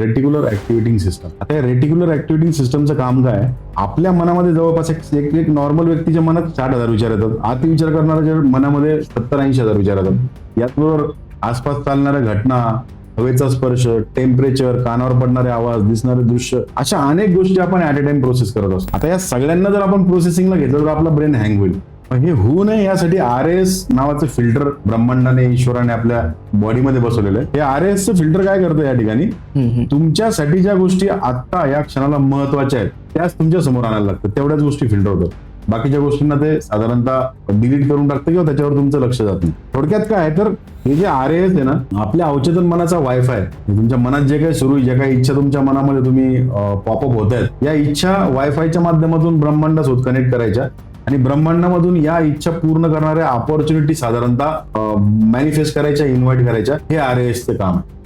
Reticular ऍक्टिव्हिटिंग system आता या reticular ऍक्टिव्हिटिंग सिस्टमचं काम काय? आपल्या मनामध्ये जवळपास एक एक, नॉर्मल व्यक्तीच्या मनात साठ हजार विचार येतात. अति विचार करणाऱ्याच्या मनामध्ये सत्तर ऐंशी हजार विचार येतात. याचबरोबर आसपास चालणाऱ्या घटना हवेचा स्पर्श टेम्परेचर कानावर पडणारे आवाज दिसणारे दृश्य अशा अनेक गोष्टी आपण ऍट अ टाइम प्रोसेस करत असतो. आता या सगळ्यांना जर आपण प्रोसेसिंगला घेतलं तर आपला ब्रेन हँग होईल. हे होऊ नये यासाठी आर एस नावाचं फिल्टर ब्रह्मांडाने ईश्वराने आपल्या बॉडीमध्ये बसवलेलं आहे. हे आर एस फिल्टर काय करतं या ठिकाणी? तुमच्यासाठी ज्या गोष्टी आता या क्षणाला महत्त्वाच्या आहेत त्याच तुमच्यासमोर आणायला लागतात. तेवढ्याच गोष्टी फिल्टर होतात. बाकीच्या गोष्टींना ते साधारणतः डिलीट करून टाकतं किंवा त्याच्यावर तुमचं लक्ष जात नाही. थोडक्यात काय आहे तर हे जे आर एस आहे ना आपल्या अवचेतन मनाचा वायफाय तुमच्या मनात जे काही सुरू ज्या काही इच्छा तुमच्या मनामध्ये तुम्ही पॉपअप होत आहेत या इच्छा वायफायच्या माध्यमातून ब्रह्मांडासोबत कनेक्ट करायच्या. आणि ब्रह्मांडामधून या इच्छा पूर्ण करणाऱ्या ऑपॉर्च्युनिटी साधारणतः मॅनिफेस्ट करायच्या इन्व्हाइट करायच्या हे आर एसचं काम आहे.